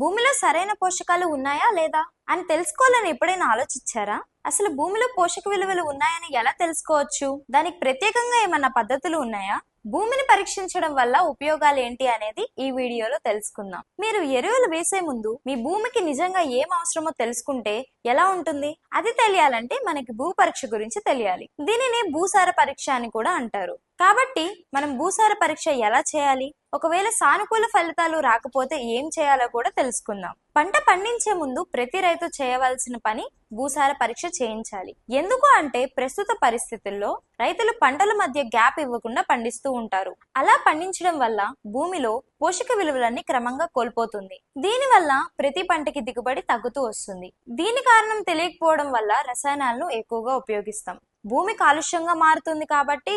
భూమిలో సరైన పోషకాలు ఉన్నాయా లేదా అని తెలుసుకోవాలని ఎప్పుడైనా ఆలోచించారా? అసలు భూమిలో పోషక విలువలు ఉన్నాయని ఎలా తెలుసుకోవచ్చు? దానికి ప్రత్యేకంగా ఏమన్నా పద్ధతులు ఉన్నాయా? భూమిని పరీక్షించడం వల్ల ఉపయోగాలు ఏంటి అనేది ఈ వీడియోలో తెలుసుకుందాం. మీరు ఎరువులు వేసే ముందు మీ భూమికి నిజంగా ఏం అవసరమో తెలుసుకుంటే ఎలా ఉంటుంది? అది తెలియాలంటే మనకి భూ పరీక్ష గురించి తెలియాలి. దీనిని భూసార పరీక్ష అని కూడా అంటారు. కాబట్టి మనం భూసార పరీక్ష ఎలా చేయాలి? ఒకవేళ సానుకూల ఫలితాలు రాకపోతే ఏం చేయాలో కూడా తెలుసుకుందాం. పంట పండించే ముందు ప్రతి రైతు చేయవలసిన పని భూసార పరీక్ష చేయించాలి. ఎందుకు అంటే ప్రస్తుత పరిస్థితుల్లో రైతులు పంటల మధ్య గ్యాప్ ఇవ్వకుండా పండిస్తూ ఉంటారు. అలా పండించడం వల్ల భూమిలో పోషక విలువలన్నీ క్రమంగా కోల్పోతుంది. దీనివల్ల ప్రతి పంటకి దిగుబడి తగ్గుతూ వస్తుంది. దీని కారణం తెలియకపోవడం వల్ల రసాయనాలను ఎక్కువగా ఉపయోగిస్తాం. భూమి కాలుష్యంగా మారుతుంది కాబట్టి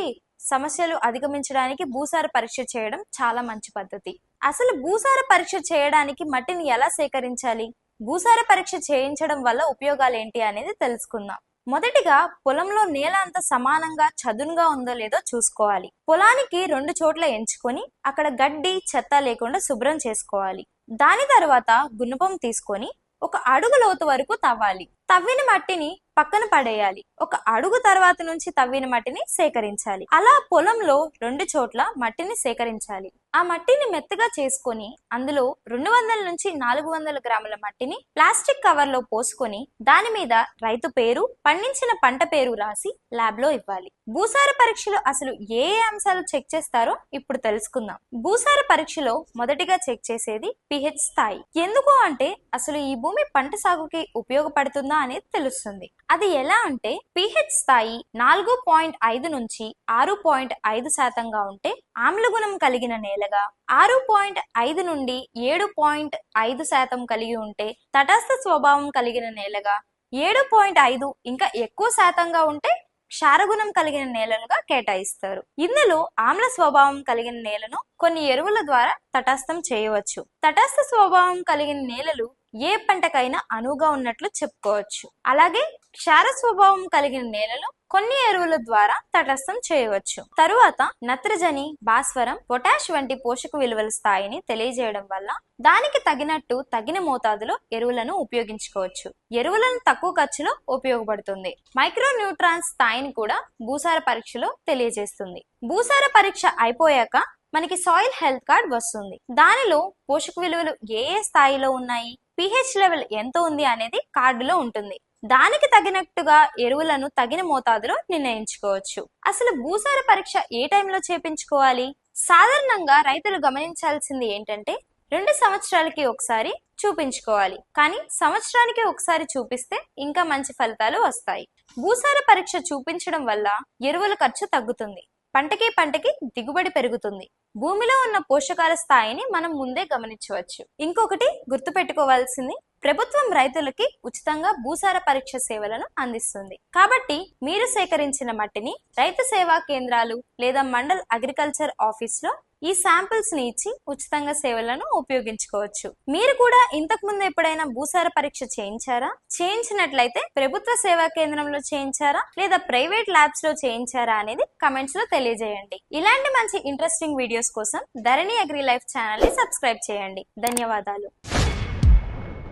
సమస్యలు అధిగమించడానికి భూసార పరీక్ష చేయడం చాలా మంచి పద్ధతి. అసలు భూసార పరీక్ష చేయడానికి మట్టిని ఎలా సేకరించాలి? భూసార పరీక్ష చేయించడం వల్ల ఉపయోగాలు ఏంటి అనేది తెలుసుకుందాం. మొదటిగా పొలంలో నేల అంత సమానంగా చదునుగా ఉందో లేదో చూసుకోవాలి. పొలానికి రెండు చోట్ల ఎంచుకొని అక్కడ గడ్డి చెత్త లేకుండా శుభ్రం చేసుకోవాలి. దాని తర్వాత గుణపం తీసుకొని ఒక అడుగు లోతు వరకు తవ్వాలి. తవ్విన మట్టిని పక్కన పడేయాలి. ఒక అడుగు తర్వాత నుంచి తవ్విన మట్టిని సేకరించాలి. అలా పొలంలో రెండు చోట్ల మట్టిని సేకరించాలి. ఆ మట్టిని మెత్తగా చేసుకొని అందులో రెండు వందల నుంచి నాలుగు వందల గ్రాముల మట్టిని ప్లాస్టిక్ కవర్లో పోసుకొని దాని మీద రైతు పేరు పండించిన పంట పేరు రాసి ల్యాబ్లో ఇవ్వాలి. భూసార పరీక్షలో అసలు ఏ ఏ అంశాలు చెక్ చేస్తారో ఇప్పుడు తెలుసుకుందాం. భూసార పరీక్షలో మొదటిగా చెక్ చేసేది పిహెచ్ స్థాయి. ఎందుకు అంటే అసలు ఈ భూమి పంట సాగుకి ఉపయోగపడుతుందా అనేది తెలుస్తుంది. అది ఎలా అంటే పిహెచ్ స్థాయి నాలుగు పాయింట్ ఐదు నుంచి ఆరు పాయింట్ ఐదు శాతంగా ఉంటే ఆమ్లగుణం కలిగిన నేలగా ఆరు పాయింట్ ఐదు నుండి ఏడు పాయింట్ ఐదు శాతం కలిగి ఉంటే తటస్థ స్వభావం కలిగిన నేలగా ఏడు పాయింట్ ఐదు ఇంకా ఎక్కువ శాతంగా ఉంటే క్షారగుణం కలిగిన నేలలుగా కేటాయిస్తారు. ఇందులో ఆమ్ల స్వభావం కలిగిన నేలను కొన్ని ఎరువుల ద్వారా తటస్థం చేయవచ్చు. తటస్థ స్వభావం కలిగిన నేలలు ఏ పంటకైనా అనువుగా ఉన్నట్లు చెప్పుకోవచ్చు. అలాగే క్షార స్వభావం కలిగిన నేలలు కొన్ని ఎరువుల ద్వారా తటస్థం చేయవచ్చు. తరువాత నత్రజని భాస్వరం పొటాష్ వంటి పోషక విలువల స్థాయిని తెలియజేయడం వల్ల దానికి తగినట్టు తగిన మోతాదులో ఎరువులను ఉపయోగించుకోవచ్చు. ఎరువులను తక్కువ ఖర్చులో ఉపయోగపడుతుంది. మైక్రో న్యూట్రాన్స్ స్థాయిని కూడా భూసార పరీక్షలో తెలియజేస్తుంది. భూసార పరీక్ష అయిపోయాక మనకి సాయిల్ హెల్త్ కార్డ్ వస్తుంది. దానిలో పోషక విలువలు ఏ ఏ స్థాయిలో ఉన్నాయి? పిహెచ్ లెవెల్ ఎంత ఉంది అనేది కార్డులో ఉంటుంది. దానికి తగినట్టుగా ఎరువులను తగిన మోతాదులో నిర్ణయించుకోవచ్చు. అసలు భూసార పరీక్ష ఏ టైంలో చేపించుకోవాలి? సాధారణంగా రైతులు గమనించాల్సింది ఏంటంటే రెండు సంవత్సరాలకి ఒకసారి చూపించుకోవాలి. కానీ సంవత్సరానికి ఒకసారి చూపిస్తే ఇంకా మంచి ఫలితాలు వస్తాయి. భూసార పరీక్ష చూపించడం వల్ల ఎరువుల ఖర్చు తగ్గుతుంది. పంటకి పంటకి దిగుబడి పెరుగుతుంది. భూమిలో ఉన్న పోషకాల స్థాయిని మనం ముందే గమనించవచ్చు. ఇంకొకటి గుర్తుపెట్టుకోవాల్సింది ప్రభుత్వం రైతులకి ఉచితంగా భూసార పరీక్ష సేవలను అందిస్తుంది. కాబట్టి మీరు సేకరించిన మట్టిని రైతు సేవా కేంద్రాలు లేదా మండల్ అగ్రికల్చర్ ఆఫీస్లో ఈ శాంపిల్స్ని ఇచ్చి ఉచితంగా సేవలను ఉపయోగించుకోవచ్చు. మీరు కూడా ఇంతకు ముందు ఎప్పుడైనా భూసార పరీక్ష చేయించారా? చేయించినట్లయితే ప్రభుత్వ సేవా కేంద్రంలో చేయించారా? లేదా ప్రైవేట్ ల్యాబ్స్లో చేయించారా అనేది కమెంట్స్లో తెలియజేయండి. ఇలాంటి మంచి ఇంట్రెస్టింగ్ వీడియోస్ కోసం ధరణి అగ్రి లైఫ్ ఛానల్ని సబ్స్క్రైబ్ చేయండి. ధన్యవాదాలు.